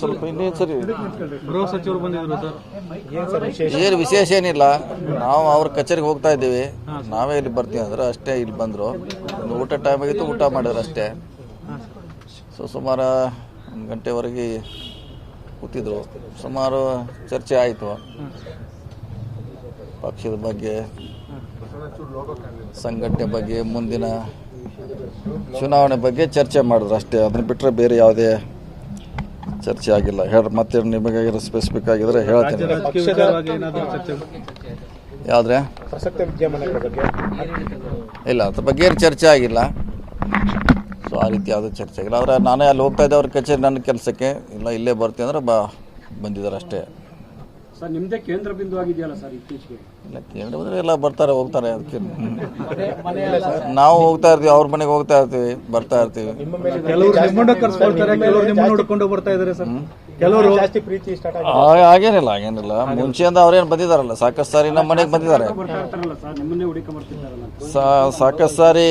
ಸ್ವಲ್ಪ ಇನ್ನೇನು ಸರಿ? ಗೃಹ ಸಚಿವರು ಬಂದಿದ್ರು ಸರ್. ಏನು ವಿಶೇಷ? ಏನಿಲ್ಲ. ನಾವು ಅವ್ರ ಕಚೇರಿಗೆ ಹೋಗ್ತಾ ಇದ್ದೀವಿ. ನಾವೇ ಇಲ್ಲಿ ಬರ್ತೀವಿ ಅಂದ್ರೆ ಅಷ್ಟೇ ಇಲ್ಲಿ ಬಂದರು. ಒಂದು ಊಟ ಟೈಮ್ ಆಗಿತ್ತು ಊಟ ಮಾಡಿದ್ರು ಅಷ್ಟೇ. ಸೊ ಸುಮಾರು ಒಂದು ಗಂಟೆವರೆಗೆ ಕೂತಿದ್ರು. ಸುಮಾರು ಚರ್ಚೆ ಆಯಿತು. ಪಕ್ಷದ ಬಗ್ಗೆ ಸಂಘಟನೆ ಬಗ್ಗೆ ಮುಂದಿನ ಚುನಾವಣೆ ಬಗ್ಗೆ ಚರ್ಚೆ ಮಾಡಿದ್ರು ಅಷ್ಟೇ. ಅದನ್ನ ಬಿಟ್ಟರೆ ಬೇರೆ ಯಾವುದೇ ಚರ್ಚೆ ಆಗಿಲ್ಲ. ಹೇಳಿ ಮತ್ತೆ ನಿಮಗೆ ಸ್ಪೆಸಿಫಿಕ್ ಆಗಿದ್ರೆ ಹೇಳ್ತೀನಿ. ಯಾವ್ದ್ರೆ? ಇಲ್ಲ ಅದ್ರ ಬಗ್ಗೆ ಏನು ಚರ್ಚೆ ಆಗಿಲ್ಲ. ಸೊ ಆ ರೀತಿ ಯಾವುದೂ ಚರ್ಚೆ ಆಗಿಲ್ಲ. ಆದರೆ ನಾನೇ ಅಲ್ಲಿ ಹೋಗ್ತಾ ಇದ್ದೆ ಅವ್ರ ಕಚೇರಿ ನನ್ನ ಕೆಲಸಕ್ಕೆ. ಇಲ್ಲ ಇಲ್ಲೇ ಬರ್ತೀನಿ ಅಂದ್ರೆ ಬಾ ಬಂದಿದ್ದಾರೆ ಅಷ್ಟೇ. ಸರ್ ನಿಮ್ದೇ ಕೇಂದ್ರ ಬಿಂದು ಆಗಿದೆಯಲ್ಲ ಸರ್ ಇತ್ತೀಚೆಗೆ? ಇಲ್ಲ ಕೇಂದ್ರ ಬಂದರೆ ಎಲ್ಲ ಬರ್ತಾರೆ ಹೋಗ್ತಾರೆ ಅದಕ್ಕೆ. ನಾವು ಹೋಗ್ತಾ ಇರ್ತೀವಿ ಅವ್ರ ಮನೆಗೆ ಹೋಗ್ತಾ ಇರ್ತೀವಿ ಬರ್ತಾ ಇರ್ತೀವಿ. ಕೆಲವರು ಹಾಗೇನಿಲ್ಲ ಹಾಗೇನಿಲ್ಲ. ಮುಂಚೆಯಿಂದ ಅವ್ರೇನು ಬಂದಿದಾರಲ್ಲ ಸಾಕಷ್ಟು ಸಾರಿ ನಮ್ಮ ಮನೆಗೆ ಬಂದಿದ್ದಾರೆ. ಬರ್ತಾ ಇರ್ತಾರಲ್ಲ ಸರ್ ನಿಮ್ಮನ್ನೇ ಹುಡುಕೊಂಬರ್ತಿದ್ದಾರಲ್ಲ ಅಂತ ಸಾಕಷ್ಟು ಸಾರಿ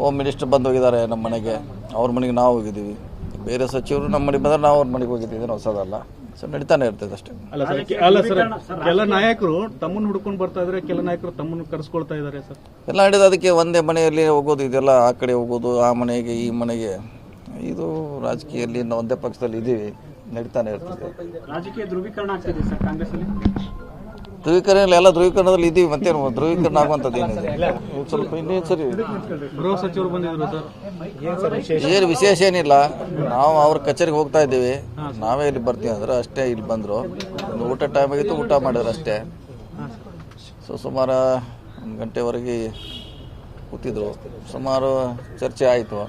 ಹೋಮ್ ಮಿನಿಸ್ಟರ್ ಬಂದು ಹೋಗಿದ್ದಾರೆ ನಮ್ಮ ಮನೆಗೆ. ಅವ್ರ ಮನೆಗೆ ನಾವು ಹೋಗಿದ್ದೀವಿ. ಬೇರೆ ಸಚಿವರು ನಮ್ಮ ಮನೆಗೆ ಬಂದ್ರೆ ನಾವು ಅವ್ರ ಮನೆಗೆ ಹೋಗಿದ್ದೀವಿ ಏನು ಹೊಸದಲ್ಲ. ಸೊ ನಡೀತಾನೆ ಇರ್ತದೆ ಅಷ್ಟೇ. ಅಲ್ಲ ಸರ್ ಅಲ್ಲ ಸರ್ ಕೆಲ ನಾಯಕರು ತಮ್ಮನ್ನು ಹುಡ್ಕೊಂಡು ಬರ್ತಾ ಇದ್ರೆ ಕೆಲ ನಾಯಕರು ತಮ್ಮನ್ನು ಕರ್ಸ್ಕೊಳ್ತಾ ಇದ್ದಾರೆ ಸರ್. ಎಲ್ಲ ನಡೆದು ಅದಕ್ಕೆ ಒಂದೇ ಮನೆಯಲ್ಲಿ ಹೋಗೋದು ಇದೆಲ್ಲ ಆ ಕಡೆ ಹೋಗೋದು ಆ ಮನೆಗೆ ಈ ಮನೆಗೆ. ಇದು ರಾಜಕೀಯದಲ್ಲಿ ನಾವು ಒಂದೇ ಪಕ್ಷದಲ್ಲಿ ಇದ್ದೀವಿ ನಡೀತಾನೆ ಇರ್ತದೆ. ರಾಜಕೀಯ ಧ್ರುವೀಕರಣ ಆಗ್ತಿದೆ ಸರ್ ಕಾಂಗ್ರೆಸ್ ಅಲ್ಲಿ ಧ್ರುವೀಕರಣ ಎಲ್ಲ ಧ್ರುವೀಕರಣದಲ್ಲಿ ಇದ್ದೀವಿ ಮತ್ತೇನು ಧ್ರುವೀಕರಣ ಆಗುವಂಥದ್ದು ಏನಿದೆ ಸ್ವಲ್ಪ ಇನ್ನೇನು ಸರಿ? ಗೃಹ ಸಚಿವರು ಬಂದಿದ್ರು ಸರ್. ಏನ್ ಸರ್ ವಿಶೇಷ? ಏನು ವಿಶೇಷ ಏನಿಲ್ಲ. ನಾವು ಅವ್ರ ಕಚೇರಿಗೆ ಹೋಗ್ತಾ ಇದ್ದೀವಿ. ನಾವೇ ಇಲ್ಲಿ ಬರ್ತೀವಿ ಅಂದ್ರೆ ಅಷ್ಟೇ ಇಲ್ಲಿ ಬಂದರು. ಒಂದು ಊಟ ಟೈಮ್ ಆಗಿತ್ತು ಊಟ ಮಾಡಿದ್ರು ಅಷ್ಟೇ. ಸೊ ಸುಮಾರು ಒಂದು ಗಂಟೆವರೆಗೆ ಕೂತಿದ್ರು. ಸುಮಾರು ಚರ್ಚೆ ಆಯಿತು.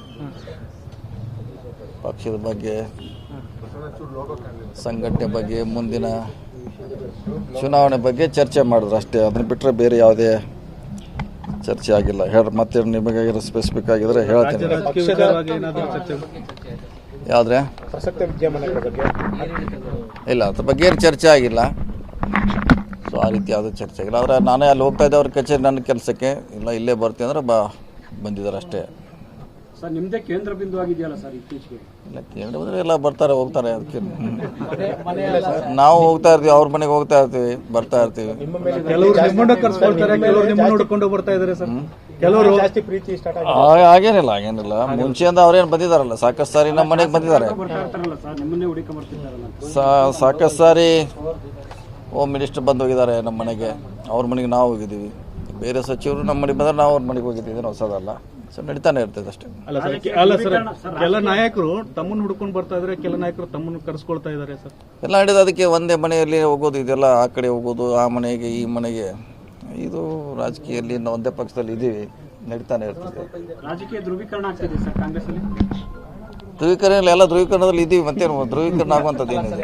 ಪಕ್ಷದ ಬಗ್ಗೆ ಸಂಘಟನೆ ಬಗ್ಗೆ ಮುಂದಿನ ಚುನಾವಣೆ ಬಗ್ಗೆ ಚರ್ಚೆ ಮಾಡಿದ್ರು ಅಷ್ಟೇ. ಅದನ್ನ ಬಿಟ್ಟರೆ ಬೇರೆ ಯಾವುದೇ ಚರ್ಚೆ ಆಗಿಲ್ಲ. ಹೇಳ ಮತ್ತೆ ನಿಮಗೆ ಸ್ಪೆಸಿಫಿಕ್ ಆಗಿದ್ರೆ ಹೇಳ್ತೀನಿ. ಯಾವ್ದ್ರೆ ವಿಚಾರವಾಗಿ ಏನಾದರೂ ಚರ್ಚೆ ಯಾವುದ್ರೆ? ಪ್ರಸಕ್ತ ವಿದ್ಯಮಾನಗಳ ಬಗ್ಗೆ. ಇಲ್ಲ ಅದ್ರ ಬಗ್ಗೆ ಏನು ಚರ್ಚೆ ಆಗಿಲ್ಲ. ಸೊ ಆ ರೀತಿ ಯಾವುದೂ ಚರ್ಚೆ ಆಗಿಲ್ಲ. ಆದರೆ ನಾನೇ ಅಲ್ಲಿ ಹೋಗ್ತಾ ಇದ್ದೆ ಅವ್ರ ಕಚೇರಿ ನನ್ನ ಕೆಲಸಕ್ಕೆ. ಇಲ್ಲ ಇಲ್ಲೇ ಬರ್ತೀನಿ ಅಂದ್ರೆ ಬಾ ಬಂದಿದ್ದಾರೆ ಅಷ್ಟೇ. ಸರ್ ನಿಮ್ದೇ ಕೇಂದ್ರ ಬಿಂದು ಆಗಿದೆಯಲ್ಲ ಸರ್ ಇತ್ತೀಚೆಗೆ? ಇಲ್ಲ ಕೇಂದ್ರ ಬಂದರೆ ಎಲ್ಲ ಬರ್ತಾರೆ ಹೋಗ್ತಾರೆ ಅದಕ್ಕೆ. ನಾವು ಹೋಗ್ತಾ ಇರ್ತೀವಿ ಅವ್ರ ಮನೆಗೆ ಹೋಗ್ತಾ ಇರ್ತೀವಿ ಬರ್ತಾ ಇರ್ತೀವಿ. ಕೆಲವರು ನಿಮ್ಮನ್ನ ಕರ್ಸ್ಕೊಳ್ತಾರೆ ಕೆಲವರು ನಿಮ್ಮನ್ನ ಹುಡ್ಕೊಂಡು ಬರ್ತಾ ಇದಾರೆ ಸರ್. ಕೆಲವರು ಜಾಸ್ತಿ ಪ್ರೀತಿ ಸ್ಟಾರ್ಟ್ ಆಗಿದೆ. ಆ- ಹಾಗೇನಿಲ್ಲ ಹಾಗೇನಿಲ್ಲ. ಮುಂಚೆಯಿಂದ ಅವ್ರೇನು ಬಂದಿದಾರಲ್ಲ ಸಾಕಷ್ಟು ಸಾರಿ ನಮ್ಮ ಮನೆಗೆ ಬಂದಿದ್ದಾರೆ. ಬರ್ತಾ ಇರ್ತಾರಲ್ಲ ಸರ್ ನಿಮ್ಮನ್ನೇ ಹುಡುಕೊಂಬರ್ತಿದ್ದಾರಲ್ಲ ಅಂತ ಸಾ- ಸಾಕಷ್ಟು ಸಾರಿ ಹೋಮ್ ಮಿನಿಸ್ಟರ್ ಬಂದು ಹೋಗಿದ್ದಾರೆ ನಮ್ಮ ಮನೆಗೆ. ಅವ್ರ ಮನೆಗೆ ನಾವು ಹೋಗಿದ್ದೀವಿ. ಬೇರೆ ಸಚಿವರು ನಮ್ಮ ಮನೆ ಬಂದ್ರೆ ನಾವು ಅವ್ರ ಮನೆಗೆ ಹೋಗಿದ್ದೀವಿ ಏನು ಹೊಸದಲ್ಲ. ಸೊ ನಡೀತಾನೆ ಇರ್ತದೆ ಅಷ್ಟೇ. ಅಲ್ಲ ಸರ್ ಅಲ್ಲ ಸರ್ ಕೆಲ ನಾಯಕರು ತಮ್ಮನ್ನು ಹುಡ್ಕೊಂಡು ಬರ್ತಾ ಇದ್ರೆ ಕೆಲ ನಾಯಕರು ತಮ್ಮನ್ನು ಕರ್ಸ್ಕೊಳ್ತಾ ಇದ್ದಾರೆ ಸರ್. ಎಲ್ಲ ನಡೆದು ಅದಕ್ಕೆ ಒಂದೇ ಮನೆಯಲ್ಲಿ ಹೋಗೋದು ಇದೆಲ್ಲ ಆ ಕಡೆ ಹೋಗೋದು ಆ ಮನೆಗೆ ಈ ಮನೆಗೆ. ಇದು ರಾಜಕೀಯದಲ್ಲಿ ನಾವು ಒಂದೇ ಪಕ್ಷದಲ್ಲಿ ಇದ್ದೀವಿ ನಡೀತಾನೆ ಇರ್ತದೆ. ರಾಜಕೀಯ ಧ್ರುವೀಕರಣ ಆಗ್ತಿದೆ ಸರ್ ಕಾಂಗ್ರೆಸ್ ಅಲ್ಲಿ ಧ್ರುವೀಕರಣ ಎಲ್ಲ ಧ್ರುವೀಕರಣದಲ್ಲಿ ಇದ್ದೀವಿ ಮತ್ತೇನು ಧ್ರುವೀಕರಣ ಆಗುವಂಥದ್ದು ಏನಿದೆ?